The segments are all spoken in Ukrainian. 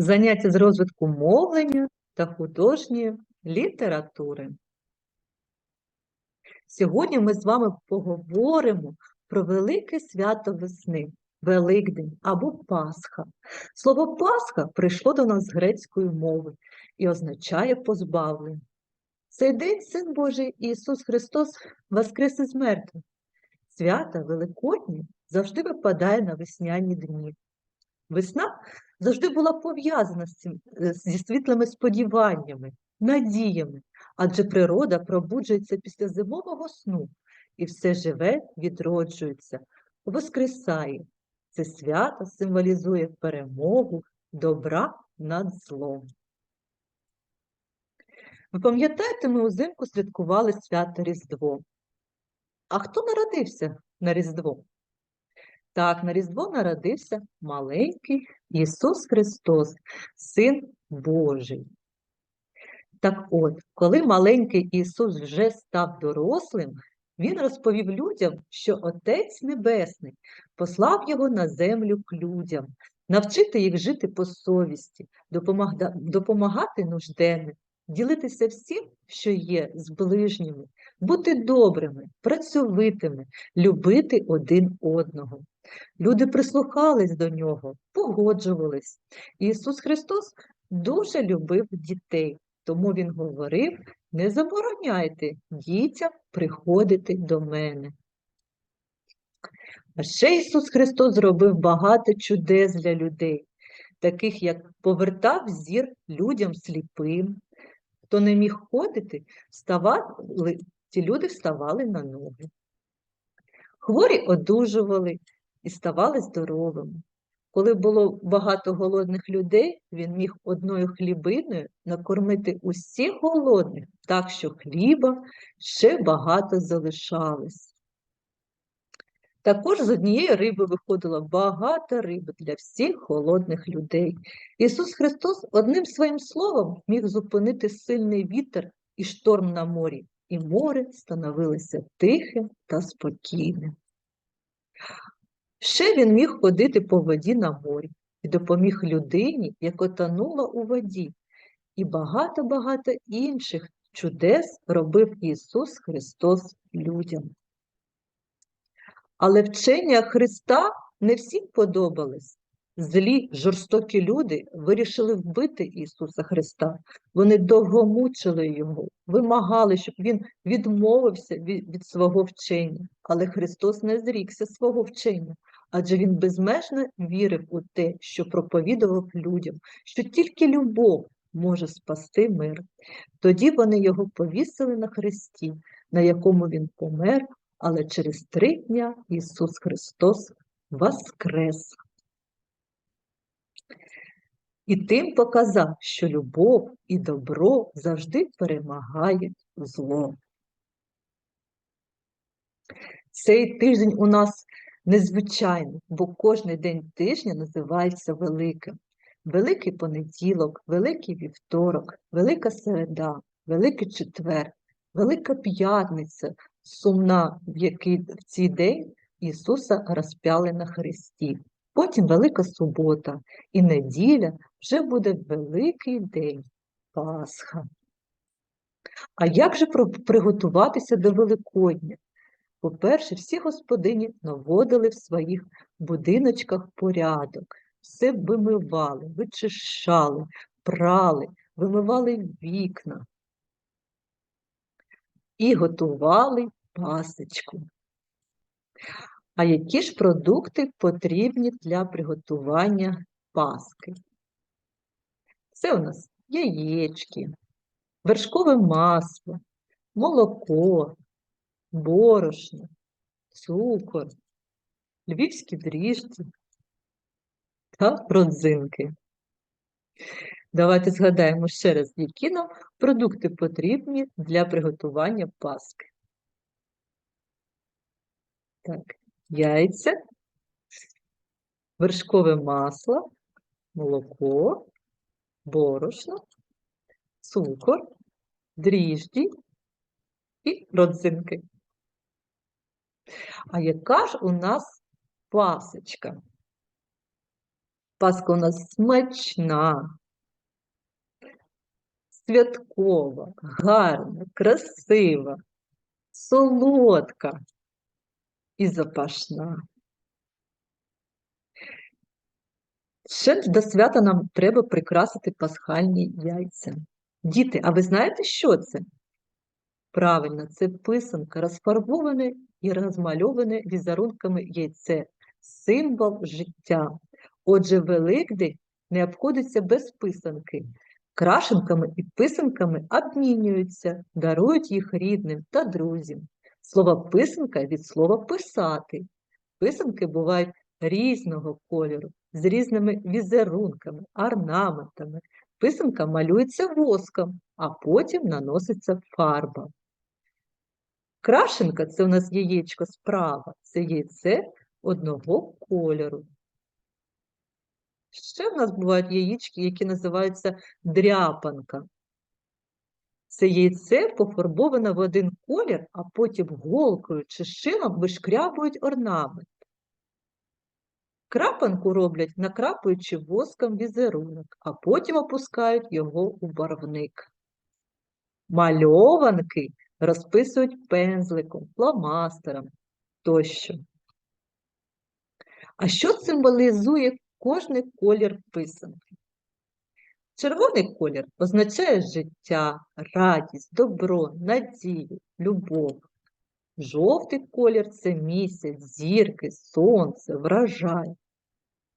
Заняття з розвитку мовлення та художньої літератури. Сьогодні ми з вами поговоримо про велике свято весни, Великдень або Пасха. Слово Пасха прийшло до нас з грецької мови і означає позбавлення. Цей день Син Божий Ісус Христос воскрес із мертвих. Свята Великодні завжди випадає на весняні дні. Весна завжди була пов'язана е, зі світлими сподіваннями, надіями, адже природа пробуджується після зимового сну і все живе відроджується, воскресає. Це свято символізує перемогу добра над злом. Ви пам'ятаєте, ми узимку святкували свято Різдво. А хто народився на Різдво? Так, на Різдво народився маленький Ісус Христос, Син Божий. Так от, коли маленький Ісус вже став дорослим, Він розповів людям, що Отець Небесний послав його на землю к людям, навчити їх жити по совісті, допомагати нужденним, ділитися всім, що є, з ближніми, бути добрими, працьовитими, любити один одного. Люди прислухались до нього, погоджувались. Ісус Христос дуже любив дітей, тому Він говорив: не забороняйте дітям приходити до мене. А ще Ісус Христос зробив багато чудес для людей, таких як повертав зір людям сліпим. Хто не міг ходити, вставали, ті люди вставали на ноги. Хворі одужували, і ставали здоровими. Коли було багато голодних людей, він міг одною хлібиною накормити усіх голодних, так що хліба ще багато залишалось. Також з однієї риби виходило багато риби для всіх голодних людей. Ісус Христос одним своїм словом міг зупинити сильний вітер і шторм на морі, і море становилося тихим та спокійним. Ще він міг ходити по воді на морі і допоміг людині, яка тонула у воді, і багато-багато інших чудес робив Ісус Христос людям. Але вчення Христа не всім подобались. Злі, жорстокі люди вирішили вбити Ісуса Христа. Вони довго мучили Його, вимагали, щоб Він відмовився від, від свого вчення. Але Христос не зрікся свого вчення, адже Він безмежно вірив у те, що проповідував людям, що тільки любов може спасти мир. Тоді вони його повісили на хресті, на якому він помер, але через три дня Ісус Христос воскрес і тим показав, що любов і добро завжди перемагають зло. Цей тиждень у нас незвичайний, бо кожний день тижня називається великим. Великий понеділок, великий вівторок, велика середа, великий четвер, велика п'ятниця, сумна, в який в цей день Ісуса розп'яли на Христі. Потім Велика субота і неділя вже буде великий день Пасха. А як же приготуватися до Великодня? По-перше, всі господині наводили в своїх будиночках порядок, все вимивали, вичищали, прали, вимивали вікна і готували пасочку. А які ж продукти потрібні для приготування паски? Це у нас яєчки, вершкове масло, молоко, борошно, цукор, львівські дріжджі та родзинки. Давайте згадаємо ще раз, які нам продукти потрібні для приготування паски. Так, яйця, вершкове масло, молоко, борошно, цукор, дріжджі і родзинки. А яка ж у нас пасочка? Пасха у нас смачна, святкова, гарна, красива, солодка і запашна. Ще до свята нам треба прикрасити пасхальні яйця. Діти, а ви знаєте, що це? Правильно, це писанка, розфарбоване і розмальоване візерунками яйце, символ життя. Отже, Великдень не обходиться без писанки. Крашенками і писанками обмінюються, дарують їх рідним та друзям. Слово писанка від слова писати. Писанки бувають різного кольору, з різними візерунками, орнаментами. Писанка малюється воском, а потім наноситься фарба. Крашенка це у нас яєчко справа, це яйце одного кольору. Ще в нас бувають яєчки, які називаються дряпанка. Це яйце пофарбоване в один колір, а потім голкою чи шилом вишкрябують орнамент. Крапанку роблять, накрапуючи воском візерунок, а потім опускають його у барвник. Мальованки розписують пензликом, фломастером тощо. А що символізує кожний колір писанки? Червоний колір означає життя, радість, добро, надію, любов. Жовтий колір це місяць, зірки, сонце, врожай.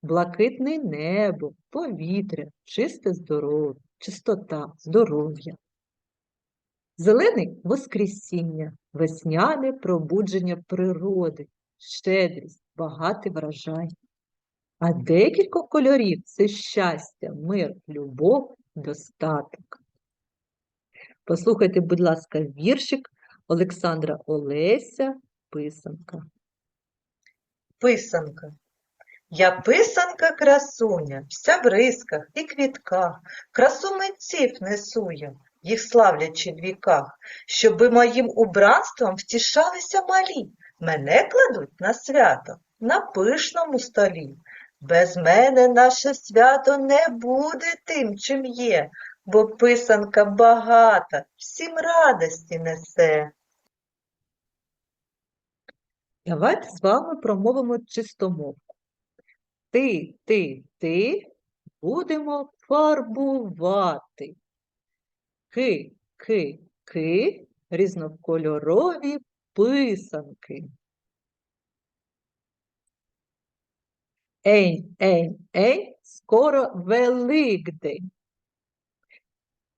Блакитний небо, повітря, чисте здоров'я, чистота, здоров'я. Зелений воскресіння, весняне пробудження природи, щедрість, багатий врожай. А декілька кольорів це щастя, мир, любов, достаток. Послухайте, будь ласка, віршик Олександра Олеся Писанка. Писанка. Я писанка красуня, вся в рисках і квітках, красу митців несу я, їх славлячи в віках, щоби моїм убранством втішалися малі, мене кладуть на свято, на пишному столі. Без мене наше свято не буде тим, чим є, бо писанка багата, всім радості несе. Давайте з вами промовимо чистомовку. Ти, ти, ти будемо фарбувати. Ки, ки, ки різнокольорові писанки. Ень, ень, ень, скоро Великдень.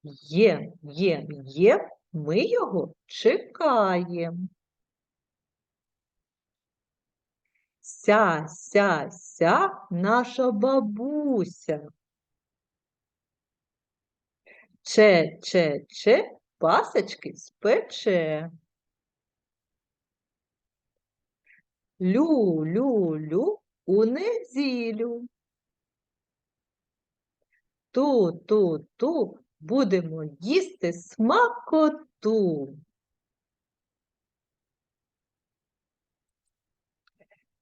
Є, є, є, ми його чекаємо. Ся, ся, ся наша бабуся. Че, че, че пасочки спече. Лю, лю, лю у неділю. Ту, ту, ту будемо їсти смакоту.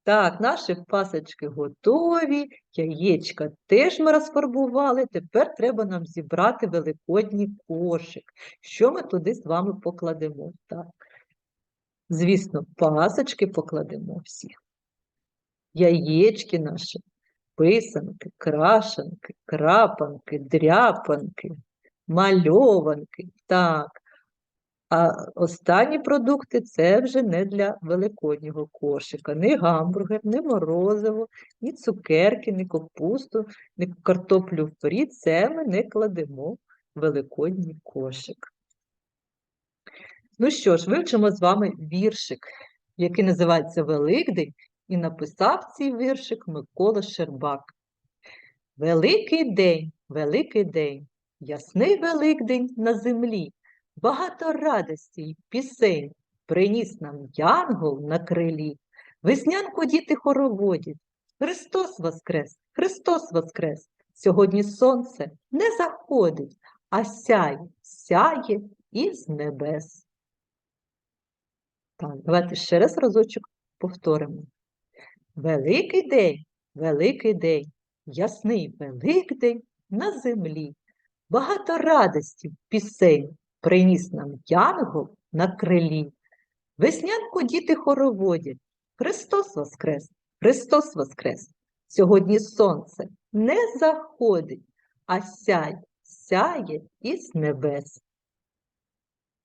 Так, наші пасочки готові, яєчка теж ми розфарбували. Тепер треба нам зібрати великодній кошик. Що ми туди з вами покладемо? Так. Звісно, пасочки покладемо всі. Яєчки наші, писанки, крашенки, крапанки, дряпанки, мальованки. Так. А останні продукти це вже не для великоднього кошика. Ні гамбургер, ні морозиво, ні цукерки, ні капусту, ні картоплю фрі. Це ми не кладемо в великодній кошик. Ну що ж, вивчимо з вами віршик, який називається Великдень, і написав цей віршик Микола Щербак. Великий день, великий день, ясний Великдень на землі. Багато радості й пісень приніс нам янгол на крилі. Веснянку діти хороводять. Христос воскрес, Христос воскрес. Сьогодні сонце не заходить, а сяє, сяє із небес. Так, давайте ще раз разочок повторимо. Великий день, великий день, ясний Великдень на землі. Багато радості, пісень приніс нам янгол на крилі. Веснянку діти хороводять. Христос Воскрес! Христос Воскрес! Сьогодні сонце не заходить, а сяє, сяє із небес.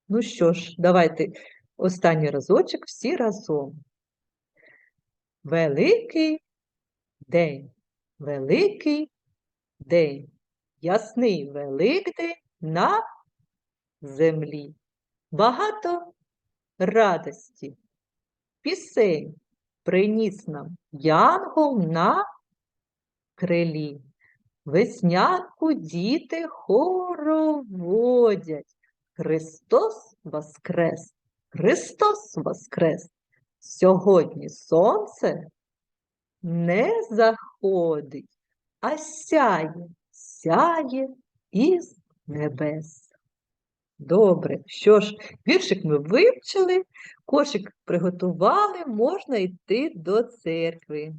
Ну що ж, давайте останній разочок всі разом. Великий день, великий день, ясний Великдень на землі. Багато радості, пісень приніс нам янгол на крилі. Веснянку діти хороводять. Христос Воскрес! Христос Воскрес! Сьогодні сонце не заходить, а сяє, сяє із небес. Добре, що ж, віршик ми вивчили, кошик приготували, можна йти до церкви.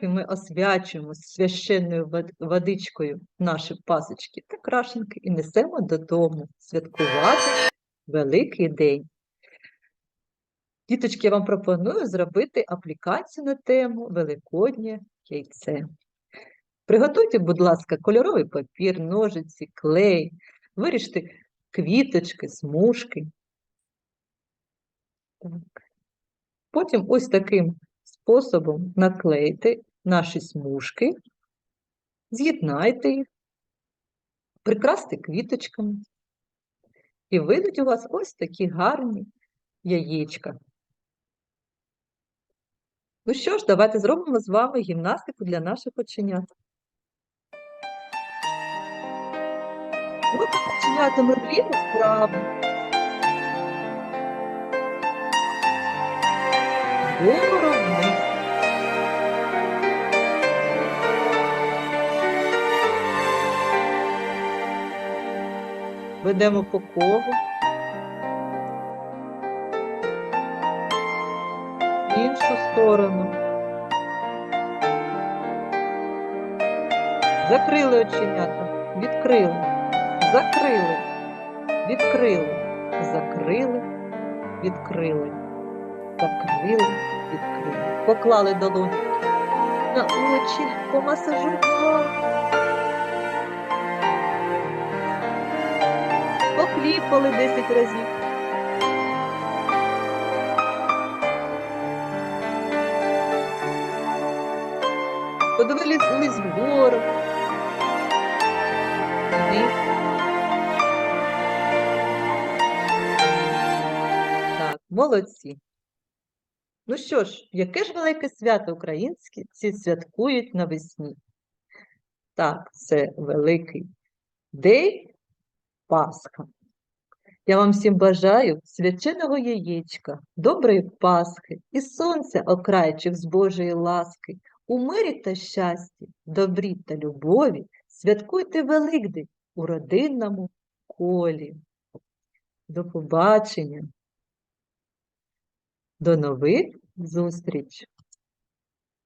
Церкві ми освячуємо священною водичкою наші пасочки та крашенки і несемо додому святкувати великий день. Діточки, я вам пропоную зробити аплікацію на тему Великоднє яйце. Приготуйте, будь ласка, кольоровий папір, ножиці, клей, виріжте квіточки, смужки. Так. Потім ось таким способом наклейте наші смужки, з'єднайте їх, прикрасьте квіточками. І вийдуть у вас ось такі гарні яєчка. Ну що ж, давайте зробимо з вами гімнастику для наших оченят. Руки оченятами вліво вправо. Вгору Ведемо по колу. Іншу сторону. Закрили оченята, відкрили, закрили, відкрили, закрили, відкрили, закрили, відкрили. Поклали долоньки на очі, помасажували. Покліпали 10 разів. Подивились вгору. Вниз. Так, молодці. Ну що ж, яке ж велике свято українське ці святкують навесні? Так, це великий день Пасха. Я вам всім бажаю свяченого яєчка, доброї Пасхи і сонця окрайчих з Божої ласки. У мирі та щасті, добрі та любові святкуйте Великдень у родинному колі. До побачення. До нових зустріч!